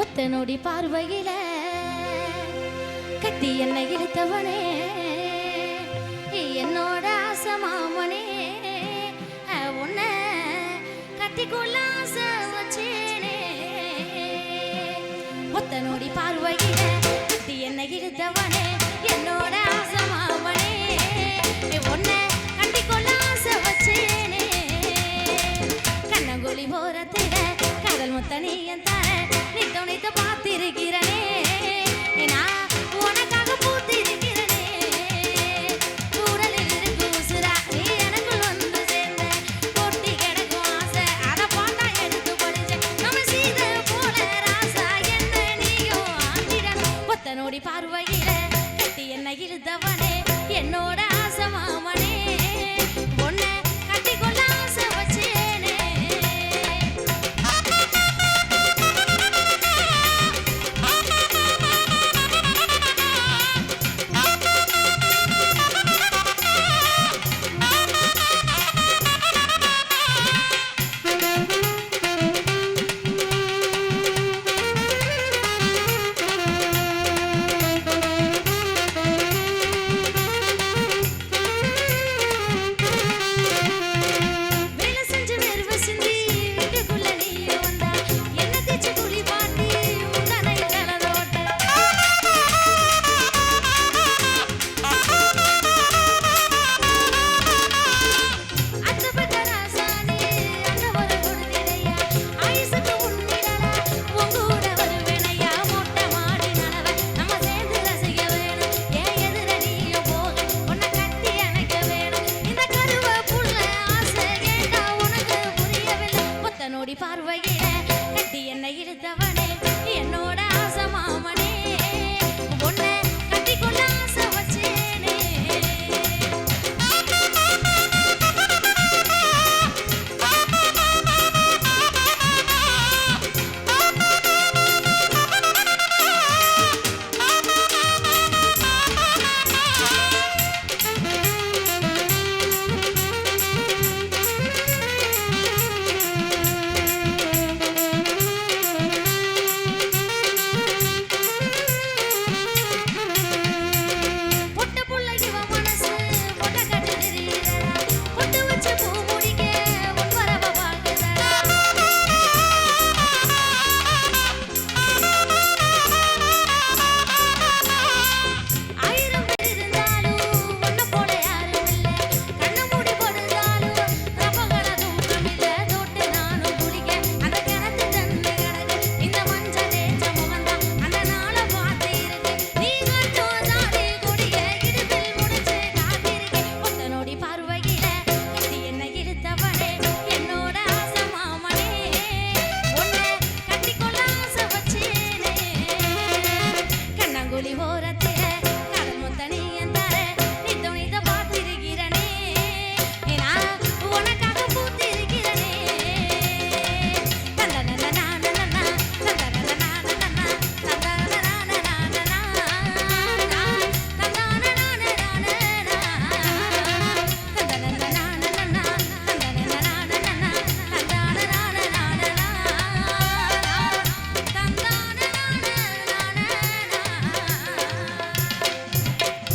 ஒத்த நொடி பார்வையில கட்டி என்னை இழுத்தவனே. என்னோட ஆசை மாமனே உன்னை கட்டிக்குள்ள ஆசை வச்சேனே. ஒத்த நொடி பார்வையில கட்டி என்னை இழுத்தவனே. என்னோட ஆசை மாமனே. পারো கட்டி என்னை இழுத்தவனே என்னோட ஆசமாமனே